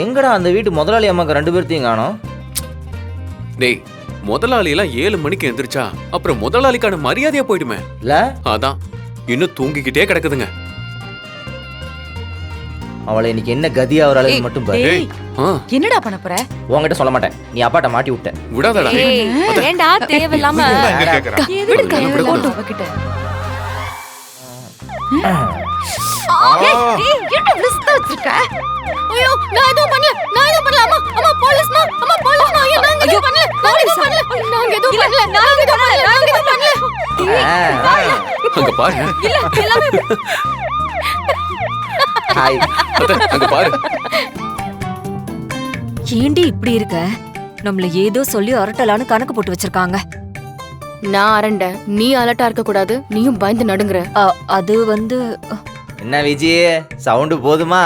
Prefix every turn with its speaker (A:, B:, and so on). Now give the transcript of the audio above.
A: எங்கடா அந்த வீட்டு முதலாளி அம்மாக்கு ரெண்டு பேர்த்தையும் காணோம்?
B: டேய் முதலாளி எல்லாம் ஏழு மணிக்கு எந்திரிச்சா அப்புறம் முதலாளிக்கான மரியாதையா போயிடுமே.
A: இல்ல
B: அதான் இன்னும் தூங்கிக்கிட்டே கிடக்குதுங்க.
A: அவளை இன்னைக்கு என்ன கதி ஆகுறாள் மட்டும் பாரு.
C: என்னடா பண்ண போற?
A: உன்கிட்ட சொல்ல மாட்டேன். நீ அப்பாட்ட மாட்டி விட்ட.
B: விடாதடா.
D: ஏய், ஏன்டா தேவையில்லாம ஐயோ நான் எதுவும் பண்ணல. நான் எதுவும் பண்ணல அம்மா. அம்மா போலீஸ்மா அம்மா போலீஸ்மா ஐயோ நாங்க எதுவும் பண்ணல. நாங்க எதுவும் பண்ணல. நாங்க எதுவும் பண்ணல. நாங்க எதுவும் பண்ணல. நாங்க எதுவும் பண்ணல.
B: அங்க பாரு.
D: இல்ல எல்லாமே
A: ஹாய்
B: அங்க பாரு.
E: ஏண்டி இப்படி இருக்க? நம்மள ஏதோ சொல்லி அரட்டலான்னு கணக்கு போட்டு வச்சிருக்காங்க.
D: நான் அரண்ட. நீ அலர்ட்டா இருக்க கூடாது. நீயும் பயந்து நடுங்குற.
E: அ, அது வந்து
A: என்ன விஜி? சவுண்டு போதுமா?